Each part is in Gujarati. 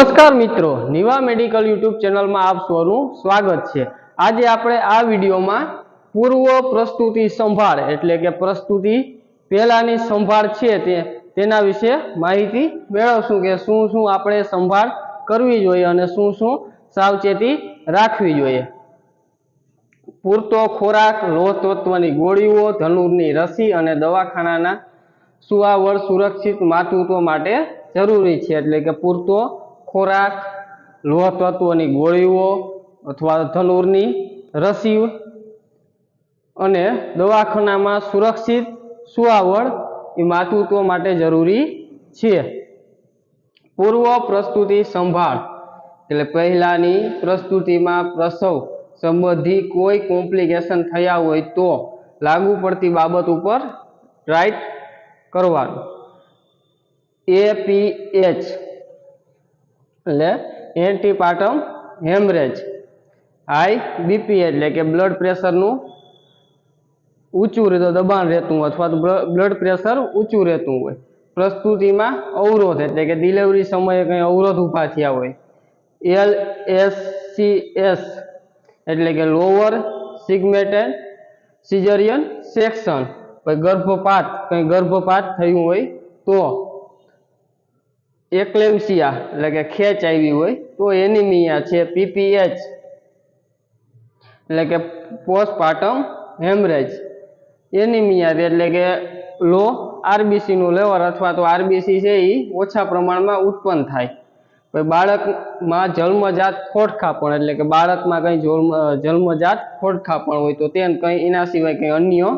નમસ્કાર મિત્રો, નિવા મેડિકલ યુટ્યુબ ચેનલમાં આપ સૌનું સ્વાગત છે. આજે આપણે આ વિડીયોમાં પૂર્વ પ્રસ્તુતિ સંભાળ, એટલે કે પ્રસ્તુતિ પહેલાંની સંભાળ છે તે, તેના વિશે માહિતી મેળવશું કે શું શું આપણે સંભાળ કરવી જોઈએ અને શું શું સાવચેતી રાખવી જોઈએ. પૂરતો ખોરાક લોહ તત્વની ગોળીઓ, ધનુરની રસી અને દવાખાનાના સુવાવડ સુરક્ષિત માતૃત્વ માટે જરૂરી છે, એટલે કે પૂરતો ખોરાક, લોહ તત્વની ગોળીઓ અથવા ધનુરની રસી અને દવાખાનામાં સુરક્ષિત સુવાવડ એ માતૃત્વ માટે જરૂરી છે. પૂર્વ પ્રસ્તુતિ સંભાળ એટલે પહેલાની પ્રસ્તુતિમાં પ્રસવ સંબંધી કોઈ કોમ્પ્લિકેશન થયા હોય તો લાગુ પડતી બાબત ઉપર રાઈટ કરવાનું. એપીએચ એટલે એન્ટીપાર્ટમ હેમરેજ. હાઈ બીપી એટલે કે બ્લડ પ્રેશરનું ઊંચું રહેતો દબાણ રહેતું હોય અથવા તો બ્લડ પ્રેશર ઊંચું રહેતું હોય. પ્રસ્તુતિમાં અવરોધ એટલે કે ડિલિવરી સમયે કંઈ અવરોધ ઊભા થયા હોય. એલ એસ સી એસ એટલે કે લોઅર સિગ્મેટેડ સિઝરિયન સેક્શન. પછી ગર્ભપાત, કંઈ ગર્ભપાત થયું હોય તો એક્લેમ્સિયા એટલે કે ખેંચ આવી હોય, તો એનિમિયા છે પીપીએચ એટલે કે પોસ્ટપાર્ટમ હેમરેજ. એનિમિયા એટલે કે લો આરબીસીનું લેવલ અથવા તો આરબીસી છે એ ઓછા પ્રમાણમાં ઉત્પન્ન થાય. પછી બાળકમાં જન્મજાત ખોટખાપણ એટલે કે બાળકમાં કંઈ જન્મ, જન્મજાત ખોટખાપણ હોય તો તેને કંઈ, એના સિવાય કંઈ અન્ય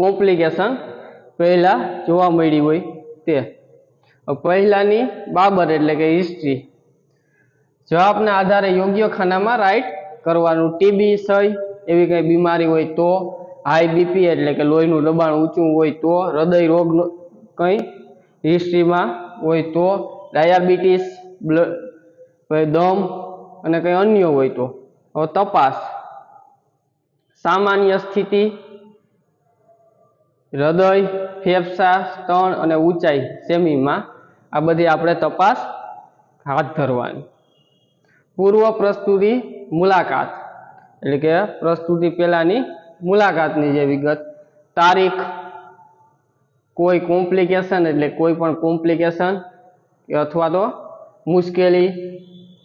કોમ્પ્લિકેશન પહેલાં જોવા મળી હોય તે. પહેલાની બાબર એટલે કે હિસ્ટ્રી જવાબના આધારે યોગ્ય ખાનામાં રાઈટ કરવાનું ટીબી સય એવી કંઈ બીમારી હોય તો હાઈ બીપી એટલે કે લોહીનું દબાણ ઊંચું હોય તો હૃદય રોગ કંઈ હિસ્ટ્રીમાં હોય તો ડાયાબિટીસ બ્લડ દમ અને કંઈ અન્ય હોય તો. હવે તપાસ. સામાન્ય સ્થિતિ, હૃદય, ફેફસા, સ્તન અને ઊંચાઈ, સેમીમાં આ બધી આપણે તપાસ હાથ ધરવાની. પૂર્વ પ્રસ્તુતિ મુલાકાત. એટલે કે પ્રસ્તુતિ પહેલાંની મુલાકાતની જે વિગત. તારીખ. કોઈ કોમ્પ્લિકેશન એટલે કોઈ પણ કોમ્પ્લિકેશન અથવા તો મુશ્કેલી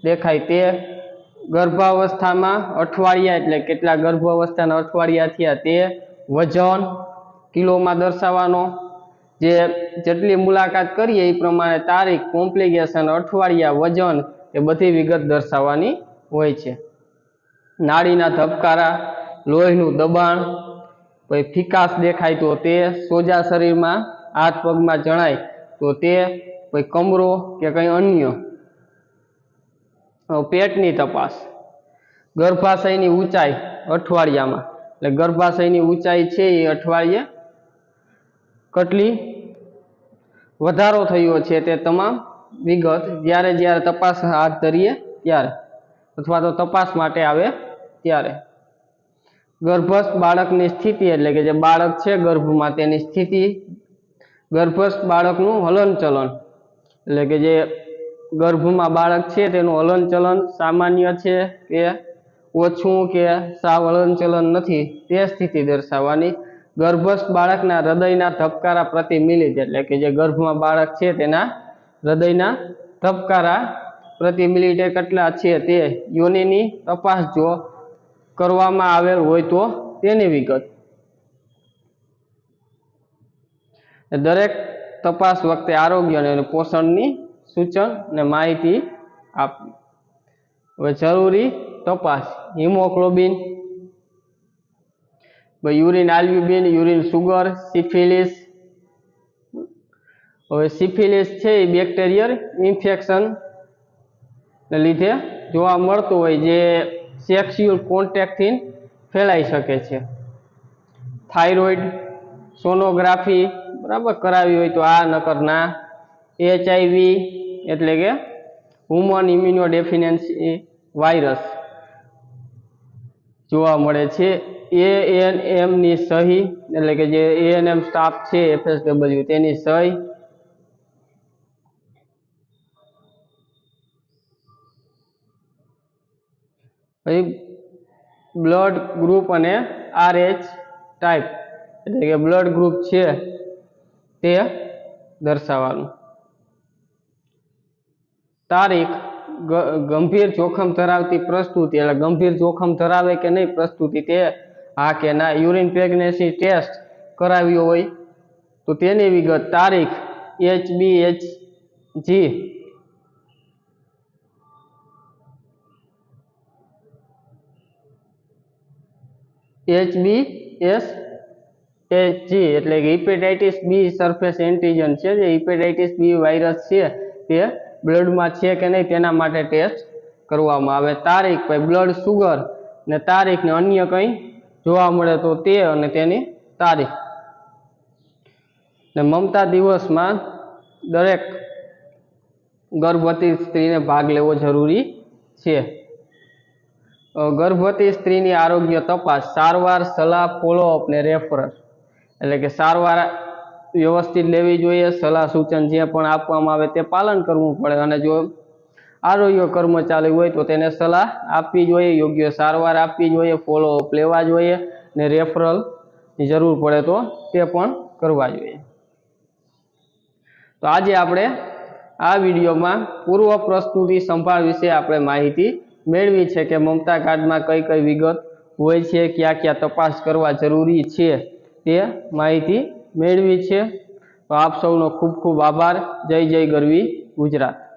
દેખાય તે ગર્ભાવસ્થામાં અઠવાડિયા એટલે કેટલા ગર્ભાવસ્થાના અઠવાડિયા થયા તે વજન કિલોમાં દર્શાવવાનો. જે જેટલી મુલાકાત કરીએ એ પ્રમાણે તારીખ, કોમ્પ્લિકેશન, અઠવાડિયા, વજન એ બધી વિગત દર્શાવવાની હોય છે. નાળીના ધબકારા, લોહીનું દબાણ પછી ફિકાસ દેખાય તો તે સોજા શરીરમાં, હાથ પગમાં જણાય તો તે, કોઈ કમરો કે કંઈ અન્ય પેટની તપાસ. ગર્ભાશયની ઊંચાઈ અઠવાડિયામાં. એટલે ગર્ભાશયની ઊંચાઈ છે એ અઠવાડિયે. કેટલી વધારો થયો છે તે તમામ વિગત જ્યારે જ્યારે તપાસ હાથ ધરીએ ત્યારે, અથવા તો તપાસ માટે આવે ત્યારે. ગર્ભસ્થ બાળકની સ્થિતિ એટલે કે જે બાળક છે ગર્ભમાં તેની સ્થિતિ, ગર્ભસ્થ બાળકનું હલનચલન એટલે કે જે ગર્ભમાં બાળક છે તેનું હલનચલન સામાન્ય છે કે ઓછું કે સાવ હલનચલન નથી તે સ્થિતિ દર્શાવવાની ગર્ભસ્થ બાળકના હૃદયના ધબકારા પ્રતિ મિલિટ એટલે કે જે ગર્ભમાં બાળક છે તેના હૃદયના ધબકારા પ્રતિ મિલિટે કેટલા છે તે યોનિની તપાસ જો કરવામાં આવેલ હોય તો તેની વિગત. દરેક તપાસ વખતે આરોગ્ય અને પોષણની સૂચન અને માહિતી આપવી. હવે જરૂરી તપાસ. Haemoglobin urine albumin urine sugar, syphilis. હવે સિફિલિસ છે એ બેક્ટેરિયલ ઇન્ફેક્શન ને લીધે જોવા મળતું હોય જે સેક્સ્યુઅલ કોન્ટેક્ટથી ફેલાઈ શકે છે. થાઇરોઇડ, સોનોગ્રાફી બરાબર કરાવી હોય તો આ, નકર ના. એચઆઈવી એટલે કે હ્યુમન ઇમ્યુનો ડેફિનેન્સી વાયરસ જોવા મળે છે. એ એન એમની સહી, એટલે કે જે એ એન એમ સ્ટાફ છે એફએસડબલ્યુ તેની સહી. પછી બ્લડ ગ્રુપ અને આરએચ ટાઈપ એટલે કે બ્લડ ગ્રુપ છે, તે દર્શાવવાનું. તારીખ ગંભીર જોખમ ધરાવતી પ્રસ્તુતિ, એટલે ગંભીર જોખમ ધરાવે કે નહીં પ્રસ્તુતિ, તે હા કે ના યુરિન પ્રેગ્નન્સી ટેસ્ટ કરાવ્યો હોય, તો તેની વિગત તારીખ H B H G. H B S G, એટલે કે હિપેટાઇટિસ બી સરફેસ એન્ટીજન છે જે હિપેટાઇટિસ બી વાયરસ છે, તે બ્લડમાં છે કે નહીં તેના માટે ટેસ્ટ કરવામાં આવે. તારીખ પછી બ્લડ સુગર ને તારીખ ને અન્ય કંઈ જોવા મળે તો તે અને તેની તારીખ. ને મમતા દિવસમાં દરેક ગર્ભવતી સ્ત્રીને ભાગ લેવો જરૂરી છે. ગર્ભવતી સ્ત્રીની આરોગ્ય તપાસ, સારવાર, સલાહ ફોલોઅપ ને રેફરન્સ એટલે કે સારવાર વ્યવસ્થિત લેવી જોઈએ, સલાહ સૂચન જે પણ આપવામાં આવે તે પાલન કરવું પડે. અને જો આરોગ્ય કર્મચારી હોય તો તેને સલાહ આપવી જોઈએ, યોગ્ય સારવાર આપવી જોઈએ ફોલોઅપ લેવા જોઈએ ને રેફરલની જરૂર પડે તો તે પણ કરવા જોઈએ. તો આજે આપણે આ વિડીયોમાં પૂર્વ પ્રસ્તુતિ સંભાળ વિશે આપણે માહિતી મેળવી છે કે મમતા કાર્ડમાં કઈ કઈ વિગત હોય છે, ક્યાં ક્યાં તપાસ કરવા જરૂરી છે તે માહિતી મેળવી છે. તો આપ સૌનો ખૂબ ખૂબ આભાર. જય જય ગરવી ગુજરાત.